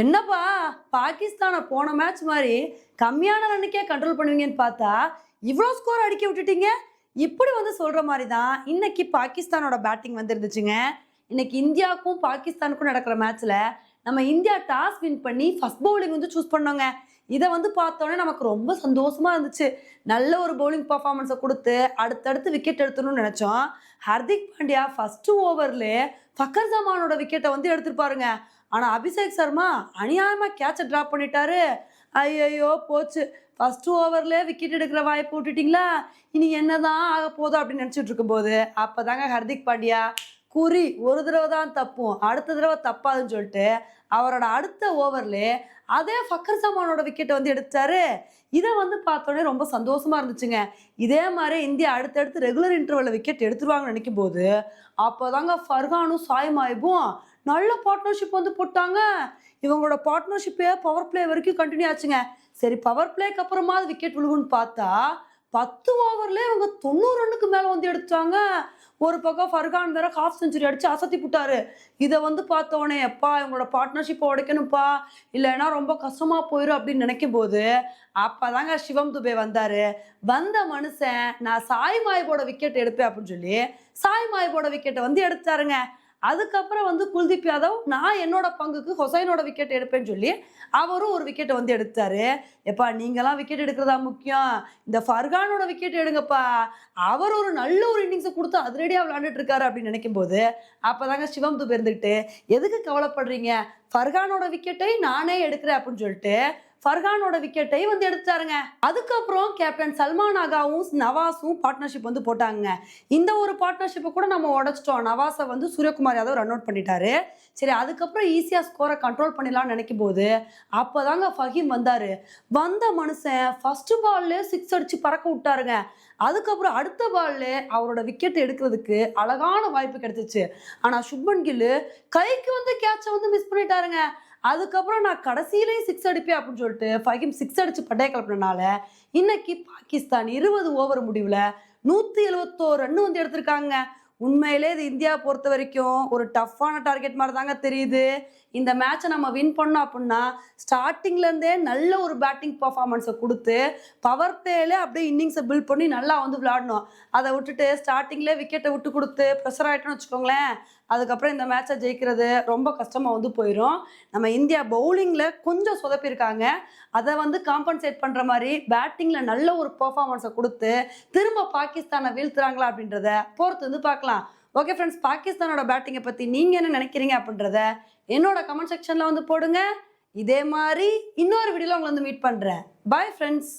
என்னப்பா பாகிஸ்தானை போன மேட்ச் மாதிரி கம்மியான ரன்னுக்கே கண்ட்ரோல் பண்ணுவீங்கன்னு பார்த்தா இவ்வளோ ஸ்கோர் அடிக்க விட்டுட்டீங்க? இப்படி வந்து சொல்கிற மாதிரி தான் இன்னைக்கு பாகிஸ்தானோட பேட்டிங் வந்துருந்துச்சுங்க. இன்னைக்கு இந்தியாவுக்கும் பாகிஸ்தானுக்கும் நடக்கிற மேட்ச்சில் நம்ம இந்தியா டாஸ் வின் பண்ணி ஃபர்ஸ்ட் பவுலிங் வந்து சூஸ் பண்ணோங்க. இதை வந்து பார்த்தோன்னே நமக்கு ரொம்ப சந்தோஷமா இருந்துச்சு. நல்ல ஒரு பவுலிங் பர்ஃபார்மன்ஸை கொடுத்து அடுத்தடுத்து விக்கெட் எடுத்துணும்னு நினைச்சோம். ஹர்திக் பாண்டியா ஃபர்ஸ்ட் ஓவர்ல ஃபக்கர் ஜமானோட விக்கெட்டை வந்து எடுத்துருப்பாருங்க ஆனா அபிஷேக் சர்மா அநியாயமா கேட்சை டிராப் பண்ணிட்டாரு. ஐயையோ போச்சு. ஃபர்ஸ்ட் ஓவர்ல விக்கெட் எடுக்கிற வாய்ப்பு விட்டுட்டீங்களா? இனி என்னதான் ஆக போதும் அப்படின்னு நினைச்சிட்டு இருக்கும்போது அப்பதாங்க ஹர்திக் பாண்டியா குறி ஒரு தடவை தான் தப்பும் அடுத்த தடவை தப்பாதுன்னு சொல்லிட்டு அவரோட அடுத்த ஓவரில் அதே ஃபக்கர் சமானோட விக்கெட்டை வந்து எடுத்தாரு. இதை வந்து பார்த்தோன்னே ரொம்ப சந்தோஷமா இருந்துச்சுங்க. இதே மாதிரி இந்தியா அடுத்தடுத்து ரெகுலர் இன்டர்வலில் விக்கெட் எடுத்துருவாங்கன்னு நினைக்கும் போது அப்போதாங்க ஃபர்கானும் சாய்மாயிபும் நல்ல பார்ட்னர்ஷிப் வந்து போட்டாங்க. இவங்களோட பார்ட்னர்ஷிப்பே பவர் பிளே வரைக்கும் கண்டினியூ ஆச்சுங்க. சரி பவர் பிளேக்கு அப்புறமா விக்கெட் விழுகுன்னு பார்த்தா பத்து ஓவர்ல இவங்க தொண்ணூறு ரன்னுக்கு மேல வந்து எடுத்தாங்க ஒரு பக்கம் ஃபர்கான் வேற ஹாஃப் செஞ்சுரி அடிச்சு அசத்தி போட்டாரு. இதை வந்து பார்த்தோன்னே எப்பா இவங்களோட பார்ட்னர்ஷிப்பை உடைக்கணும்ப்பா. இல்லைன்னா ரொம்ப கஷ்டமா போயிடும் அப்படின்னு நினைக்கும் போது அப்பதாங்க சிவம் துபே வந்தாரு. வந்த மனுஷன் நான் சாய் மாய்போட விக்கெட் எடுப்பேன் அப்படின்னு சொல்லி சாய் மாய்போட விக்கெட்டை வந்து எடுத்தாருங்க. அதுக்கப்புறம் வந்து குல்தீப் யாதவ் நான் என்னோட பங்குக்கு ஹொசைனோட விக்கெட் எடுப்பேன்னு சொல்லி அவரும் ஒரு விக்கெட்டை வந்து எடுத்தாரு. எப்பா நீங்களாம் விக்கெட் எடுக்கிறதா முக்கியம். இந்த ஃபர்கானோட விக்கெட் எடுங்கப்பா. அவர் ஒரு நல்ல ஒரு இன்னிங்ஸை கொடுத்து அதிரடியாக விளையாண்டுட்டு இருக்காரு அப்படின்னு நினைக்கும் போது அப்போதாங்க சிவம் துபே இருந்துக்கிட்டு எதுக்கு கவலைப்படுறீங்க? ஃபர்கானோட விக்கெட்டை நானே எடுக்கிறேன் அப்படின்னு சொல்லிட்டு ஃபர்கானோட விக்கெட்டை வந்து எடுத்தாருங்க. அதுக்கப்புறம் கேப்டன் சல்மான் ஆகாவும் நவாஸும் பார்ட்னர்ஷிப் வந்து போட்டாங்க. இந்த ஒரு பார்ட்னர்ஷிப்பை கூட நம்ம உடச்சிட்டோம். நவாஸை வந்து சூரியகுமார் யாதவ் ரன் அவுட் பண்ணிட்டாரு. சரி அதுக்கப்புறம் ஈஸியாக ஸ்கோரை கண்ட்ரோல் பண்ணிடலாம்னு நினைக்கும் போது அப்போதாங்க ஃபஹீம் வந்தார். வந்த மனுஷன் ஃபர்ஸ்ட் பால்ல சிக்ஸ் அடித்து பறக்க விட்டாருங்க. அதுக்கப்புறம் அடுத்த பால்ல அவரோட விக்கெட் எடுக்கிறதுக்கு அழகான வாய்ப்பு கிடைச்சிச்சு. ஆனா சுப்மன் கில்லு கைக்கு வந்து கேட்சை வந்து மிஸ் பண்ணிட்டாருங்க. அதுக்கப்புறம் நான் கடைசியிலையும் சிக்ஸ் அடிப்பேன் அப்படின்னு சொல்லிட்டு ஃபஹீம் சிக்ஸ் அடிச்சு பட்டைய கிளப்பினால இன்னைக்கு பாகிஸ்தான் இருபது ஓவர் முடிவில் நூற்றி எழுபத்தோரு ரன் வந்து எடுத்திருக்காங்க. உண்மையிலே இது இந்தியா பொறுத்த வரைக்கும் ஒரு டஃப்பான டார்கெட் மாதிரி தாங்க தெரியுது. இந்த மேட்சை நம்ம வின் பண்ணோம் அப்படின்னா ஸ்டார்டிங்லேருந்தே நல்ல ஒரு பேட்டிங் பர்ஃபார்மன்ஸை கொடுத்து பவர் பிளேல அப்படியே இன்னிங்ஸை பில்ட் பண்ணி நல்லா வந்து விளாடணும் அதை விட்டுட்டு ஸ்டார்டிங்லேயே விக்கெட்டை விட்டு கொடுத்து ப்ரெஷர் ஆகிட்டோன்னு வச்சுக்கோங்களேன் அதுக்கப்புறம் இந்த மேட்சை ஜெயிக்கிறது ரொம்ப கஷ்டமாக வந்து போயிடும் நம்ம இந்தியா பவுலிங்கில் கொஞ்சம் சொதப்பியிருக்காங்க. அதை வந்து காம்பன்சேட் பண்ணுற மாதிரி பேட்டிங்கில் நல்ல ஒரு பர்ஃபார்மன்ஸை கொடுத்து திரும்ப பாகிஸ்தானை வீழ்த்துறாங்களா அப்படின்றத பொறுத்து வந்து பார்க்கலாம். ஓகே ஃப்ரெண்ட்ஸ் பாகிஸ்தானோட பேட்டிங்கை பற்றி நீங்கள் என்ன நினைக்கிறீங்க அப்படின்றத என்னோட கமெண்ட் செக்ஷனில் வந்து போடுங்க. இதே மாதிரி இன்னொரு வீடியோவில் உங்களை வந்து மீட் பண்ணுறேன் பாய் ஃப்ரெண்ட்ஸ்